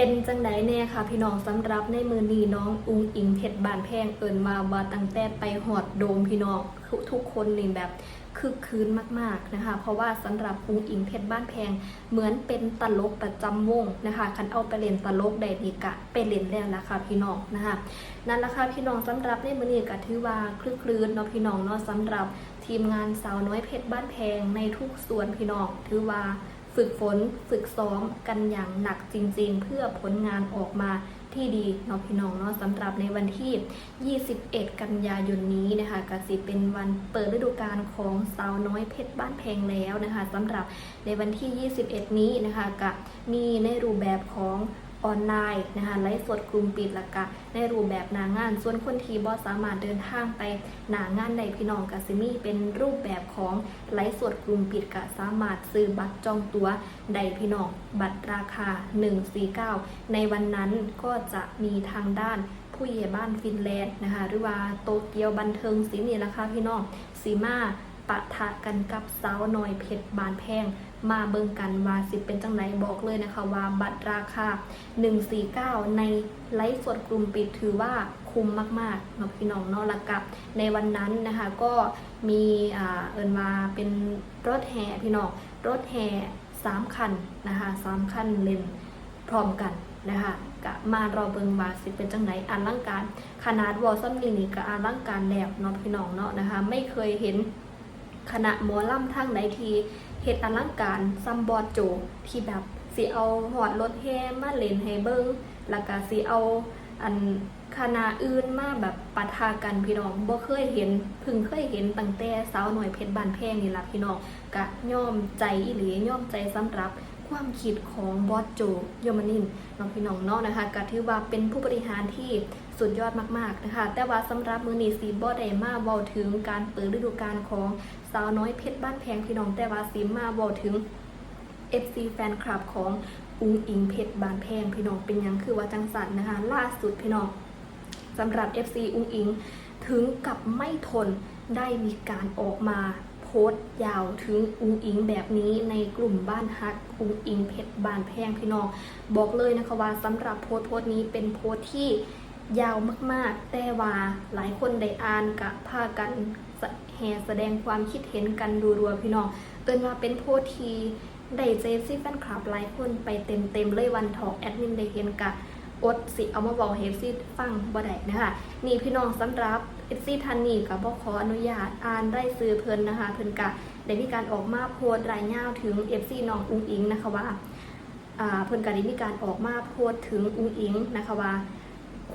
เป็นจังไดแน่ค่ะ พี่น้องสำหรับในมือนีน้องอุงอิงเพชรบานแพงเอิญมาว่าตั้งแต่ไปหอดโดมพี่น้องทุกคนนี่แบบคึกคืนมากๆนะคะ เพราะว่าสำหรับอุงอิงเพชรบ้านแพงเหมือนเป็นตลกประจำวงนะคะคันเอาไปเล่นตลกได้ดีกะไปเล่นแล้วละค่ะพี่น้องนะคะนั่นละค่ะพี่น้องสำหรับในมือนี้ก็ถือว่าคลึกคลืนเนาะพี่น้องเนาะสำหรับทีมงานสาวน้อยเพชรบ้านแพงในทุกส่วนพี่น้องถือว่า ฝึกฝนฝึกซ้อมกันอย่างหนักจริง ๆ เพื่อผลงานออกมาที่ดีเนาะพี่น้องเนาะสำหรับในวันที่ 21 กันยายนนี้นะคะก็สิเป็นวันเปิดฤดูกาลของสาวน้อยเพชรบ้านแพงแล้วนะคะสำหรับในวันที่ 21 นี้นะคะก็มีในรูปแบบของ ออนไลน์นะคะไลฟ์สดกลุ่มปิดละกะในรูปแบบหนางาน ส่วนคนที่บอสามารถเดินทางไปหนางานใดพี่น้องกสิมี่เป็นรูปแบบของไลฟ์สดกลุ่มปิดกะสามารถซื้อบัตรจองตัวใดพี่น้องบัตรราคา 149 ในวันนั้นก็จะมีทางด้านผู้ใหญ่บ้านฟินแลนด์นะคะหรือว่าโตเกียวบันเทิงศินี่นะคะพี่น้องสีมาปะทะกันกับสาวน้อยเพชรบานแพง มาเบิ่งกันว่าสิเป็นจังไหนบอกเลยนะคะว่าบัตรราคา 149 ในไลฟ์สดกลุ่มปิดถือว่าคุ้มมากๆนาะพี่น้องเนาะละกับ ในวันนั้นนะคะก็มีเอินมาเป็นรถแห่พี่น้องรถแห่สามคันนะคะสามคันเล่นพร้อมกันนะคะกะมารอเบิงว่าสิเป็นจังไหนอันลังการ ขนาดวอลซัมนี่นี่ก็อันลังการแล้วเนาะพี่น้องเนาะนะคะไม่เคยเห็น คณะหมอลำทั้งไหนทีเฮ็ดอลังการซัมบอดโจที่แบบสิเอาหอดรถแห่มาเล่นให้เบิ่งแล้วก็สิเอาอันคณะอื่นมาแบบปะทะกันพี่น้องบ่เคยเห็นพิ่งเคยเห็นตั้งแต่สาวหน่อยเพชรบานแพงนี่ล่ะพี่น้องก็ย่อมใจอีหลีย่อมใจสำหรับความคิดของบอสโจโยมานินน้องพี่น้องเนาะนะคะก็ถือว่าเป็นผู้บริหารที่ สุดยอดมากๆนะคะ แต่ว่าสำหรับมือนี้สีบ่ได้มาเว้าถึงการเปิดฤดูกาลของสาวน้อยเพชรบ้านแพงพี่น้องแต่ว่าซิมาบอกถึง FC แฟนคลับของอุงอิงเพชรบานแพงพี่น้องเป็นยังคือว่าจังสันนะคะ ล่าสุดพี่น้องสำหรับ FC อุงอิง ถึงกับไม่ทนได้มีการออกมาโพสต์ยาวถึงอุงอิงแบบนี้ในกลุ่มบ้านฮักอุงอิงเพชรบานแพงพี่น้องบอกเลยนะคะว่าสำหรับโพสต์โพสต์นี้เป็นโพสต์ที่ ยาวมากๆ แต่ว่าหลายคนได้อ่านกับพากันแห่แสดงความคิดเห็นกันรัวๆพี่น้อง เอินว่าเป็นโพสที่ได้เจฟซี่แฟนคลับหลายคนไปเต็มๆเลยวันทอกแอดมินได้เห็นกะอดสิเอามาบอกเฮฟซี่ฟังบ่ได้นะคะนี่พี่น้องสำหรับเอฟซี่ทันนี่กับบ่ขออนุญาตอ่านได้ซื้อเพิ่นนะคะเพิ่นกะได้มีการออกมาโพสต์รายงานถึงเอฟซีน้องอุ้งอิงนะคะว่าเพิ่นก็ได้มีการออกมาโพสต์ถึงอุ้งอิงนะคะว่า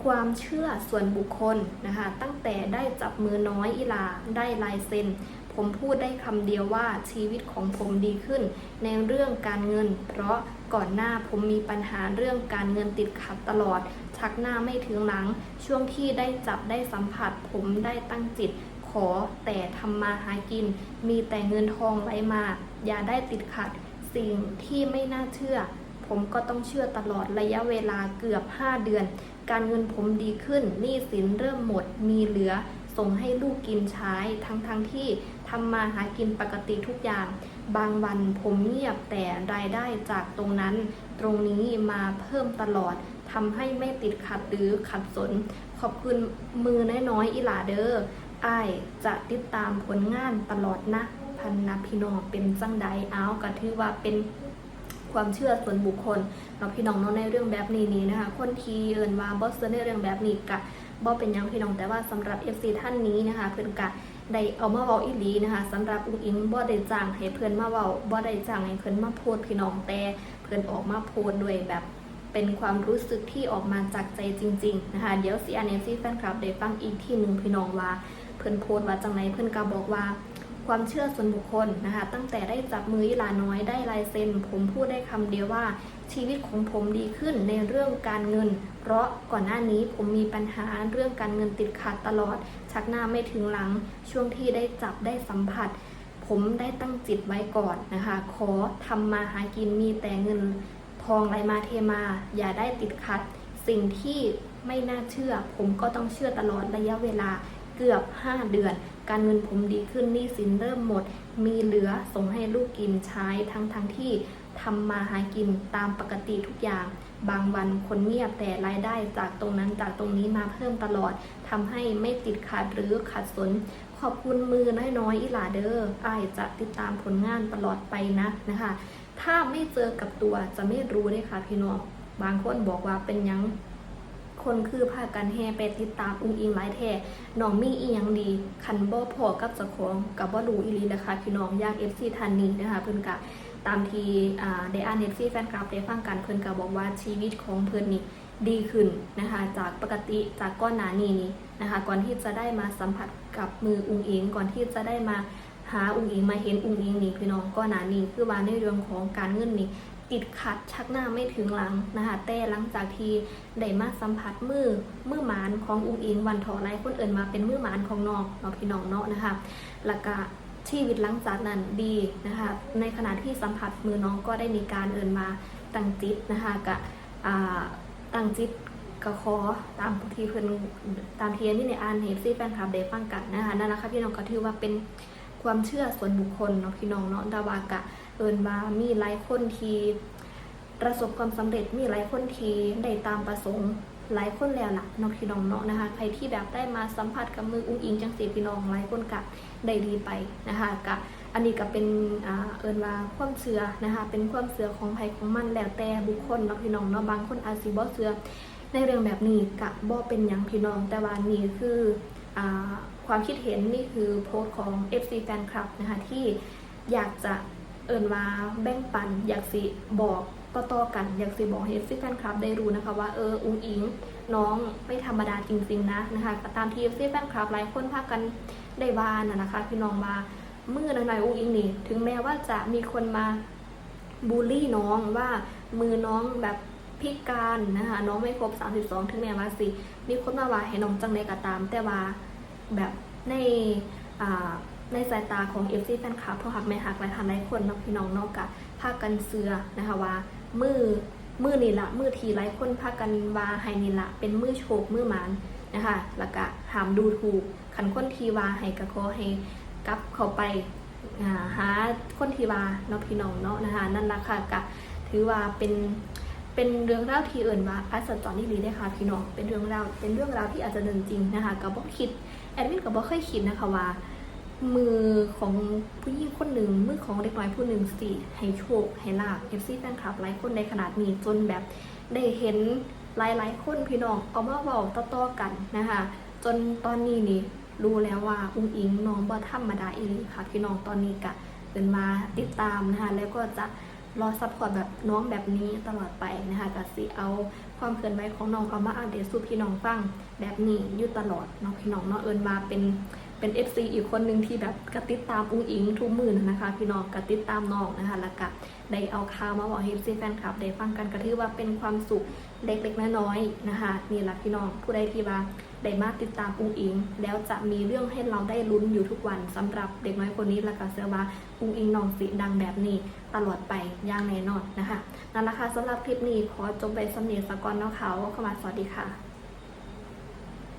ความเชื่อส่วนบุคคลนะคะ ตั้งแต่ได้จับมือน้อยอีลา ได้ลายเซ็น ผมพูดได้คำเดียวว่าชีวิตของผมดีขึ้น ในเรื่องการเงิน เพราะก่อนหน้าผมมีปัญหาเรื่องการเงินติดขัดตลอด ชักหน้าไม่ถึงหลัง ช่วงที่ได้จับได้สัมผัส ผมได้ตั้งจิต ขอแต่ทำมาหากิน มีแต่เงินทองไหลมา อย่าได้ติดขัด สิ่งที่ไม่น่าเชื่อ ผมก็ต้องเชื่อตลอดระยะเวลาเกือบ 5 เดือน การเงินผมดีขึ้นหนี้สินเริ่มหมด มีเหลือ ส่งให้ลูกกินใช้ ทั้งๆทที่ทำมาหากินปกติทุกอย่าง บางวันผมเงียบแต่รายได้จากตรงนั้น ตรงนี้มาเพิ่มตลอดทำให้ไม่ติดขัดหรือขัดสน ขอบคุณมือน้อยๆอีหลาเดอร์อ้ายจะติดตามผลงานตลอดนะ พันนาพี่น้องเป็นจังใดเอาก็ถือว่าเป็น ความเชื่อส่วนบุคคลเนาะพี่น้องเนาะในเรื่องแบบนี้นี่นะคะคนที่เอินว่าบอสในเรื่องแบบนี้กะบอเป็นยังพี่น้องแต่ว่าสำหรับ FC ท่านนี้นะคะเพิ่อนกะได้เอามาเว้าอีหลีนะคะสำหรับอุ้งอิงบ่ได้จ้างให้เพิ่อนมาเว้าบ่ได้จ้างให้เพิ่อนมาโพสต์พี่น้องแต่เพิ่อนออกมาโพสต์ด้วยแบบเป็นความรู้สึกที่ออกมาจากใจจริง ๆ นะคะ เดี๋ยวซีอันเอซี่แฟนคลับได้ฟังอีกที่หนึ่งพี่น้องว่า เพิ่อนโพสต์ว่าจังไหนเพิ่อนก็บอกว่า ความเชื่อส่วนบุคคลนะคะ ตั้งแต่ได้จับมืออีลาน้อยได้ลายเซ็น ผมพูดได้คำเดียวว่า ชีวิตของผมดีขึ้นในเรื่องการเงิน เพราะก่อนหน้านี้ผมมีปัญหาเรื่องการเงินติดขัดตลอด ชักหน้าไม่ถึงหลัง ช่วงที่ได้จับได้สัมผัส ผมได้ตั้งจิตไว้ก่อนนะคะ ขอทำมาหากินมีแต่เงินทองไหลมาเทมา อย่าได้ติดขัด สิ่งที่ไม่น่าเชื่อ ผมก็ต้องเชื่อตลอดระยะเวลา เกือบ 5 เดือน การเงินผมดีขึ้นหนี้สินเริ่มหมด มีเหลือส่งให้ลูกกินใช้ทั้งทั้งที่ทำมาหากินตามปกติทุกอย่าง บางวันคนเงียบแต่รายได้จากตรงนั้นจากตรงนี้มาเพิ่มตลอดทำให้ไม่ติดขัดหรือขัดสน ขอบคุณมือน้อยๆอีหลาเดอร์อายจะติดตามผลงานตลอดไปนะนะคะ ถ้าไม่เจอกับตัวจะไม่รู้เลยค่ะพี่น้องบางคนบอกว่าเป็นยัง คนคือพากันแห่ไปติดตามอุ้งอิงหลายแท้น้องมีอีหยังดี คันบ่พอกับเจ้าของกับบ่รู้อีหลีนะคะพี่น้องอยาก FC ทันนี้นะคะเพิ่นกะตามที่อ่าได้อ่าน FC แฟนคลับได้ฟังกันเพิ่นก็บอกว่าชีวิตของเพิ่นนี่ดีขึ้นนะคะจากปกติจากก้อนหนานี้นี่นะคะก่อนที่จะได้มาสัมผัสกับมืออุ้งอิงก่อนที่จะได้มาหาอุ้งอิงมาเห็นอุ้งอิงนี่พี่น้องก้อนหนานี้คือว่าในเรื่องของการเงินนี่ ติดขัดชักหน้าไม่ถึงหลังนะคะแต่หลังจากที่ได้มาสัมผัสมือมือหมานของอุ้งอิงวันถอไรคนเอื่นมาเป็นมือหมานของน้องเนาพี่น้องเนาะนะคะแล้วก็ชีวิตหลังจากนั้นดีนะคะในขณะที่สัมผัสมือน้องก็ได้มีการเอื่นมาตั้งจิตนะคะกับอ่าตั้งจิตก็ขอตามที่เพื่อนตามเทียนที่ในอ่านเฮฟซี่แฟนคลับได้ฟังกันนะคะนั่นแหละค่ะพี่น้องก็ถือว่าเป็น ความเชื่อส่วนบุคคลเนาะพี่น้องเนาะดาวากะเอินมามีหลายคนที่ประสบความสำเร็จมีหลายคนที่ได้ตามประสงค์หลายคนแล้วล่ะน้องพี่น้องเนาะนะคะใครที่แบบได้มาสัมผัสกับมืออุ้งอิงจังสีพี่น้องหลายคนกะได้ดีไปนะคะกะอันนี้ก็เป็นอเอินว่าความเชื่อนะคะเป็นความเชื่อของใครของมันแล้วแต่บุคคลเนาะพี่น้องเนาะบางคนอาจสิบ่เชื่อในเรื่องแบบนี้กะบ่เป็นหยังพี่น้องแต่ว่านี่คืออ่า ความคิดเห็นนี่คือโพสต์ของ FC Fan Club นะคะที่อยากจะเอินว่าแบ่งปัน อยากสิบอกก็ต่อกันอยากสิบอกให้ซิแฟนคลับได้รู้นะคะว่าเอออุ้งอิงน้องไม่ธรรมดาจริงๆนะนะคะตามที่ซิแฟนคลับหลายคนพากันได้วานะนะคะพี่น้องมาเมื่อหน่อยอุ้งอิงนี่ถึงแม้ว่าจะมีคนมาบูลลี่น้องว่ามือน้องแบบพิการนะคะน้องไม่ครบ 32 ถึงแม้ว่าสิมีคนมาว่าให้น้องจังไดก็ตาม แต่ว่า แบบในในสายตาของ FC แฟนคลับพ่อหักแม่หักหลายท่านหลายคนเนาะพี่น้องเนอกกะพากันเสือนะคะว่ามือมือนี่ละมือทีหลายคนพากันว่าให้นี่ละเป็นมือโชคมือหมานนะคะแล้วก็หามดูถูกขันคนทีว่าให้กะขอให้กลับเข้าไปหาคนทีว่าเนาะพี่น้องเนาะนะคะนั่นละค่ะกะถือว่าเป็น เป็นเรื่องราวที่เอิ่นว่าอัศจรรย์นี่ดีได้อค่ะพี่น้องเป็นเรื่องราวเป็นเรื่องราวที่อาจจะเดินจริงนะคะก็บอกคิดแอดมินก็บอกเคยคิดนะคะว่า มือของผู้หญิงคนหนึ่งมือของเด็กน้อยผู้หนึ่งสิให้โชคให้ลาบเอฟซีแฟนคลับหลายคนในขนาดนี้จนแบบได้เห็นหลายๆ คนพี่น้องเอามาเว้าต่อๆกันนะคะจนตอนนี้นี่รู้แล้วว่าอุ้งอิงน้องบ่ธรรมดาอีหลีค่ะพี่น้องตอนนี้กะเป็นมาติดตามนะคะแล้วก็จะ รอซัพพอร์ตแบบน้องแบบนี้ตลอดไปนะคะกะสิเอาความเคลื่อนไหวของน้องเอามาอัปเดตสู่พี่น้องฟังแบบนี้อยู่ตลอดเนาะพี่น้องเนาะเอินมาเป็น เป็น FC อีกคนหนึ่งที่แบบกระติดตามอุ้งอิงทุกมื่นนะคะ พี่น้องกระติดตามน้องนะคะแล้วก็ได้เอาข่าวมาบอกให้ FC แฟนคลับได้ฟังกันก็ถือว่าเป็นความสุขเล็กๆน้อยๆนะคะนี่แหละพี่น้องผู้ใดที่ว่าได้มาติดตามอุ้งอิง แล้วจะมีเรื่องให้เราได้ลุ้นอยู่ทุกวันสำหรับเด็กน้อยคนนี้และก็เชื่อว่าอุ้งอิงน้องสีดังแบบนี้ ตลอดไปอย่างแน่นอนนะคะนั่นแหละค่ะสำหรับคลิปนี้ขอจบไปสำเนียงสกอนเนาะเขาเข้ามาสวัสดีค่ะ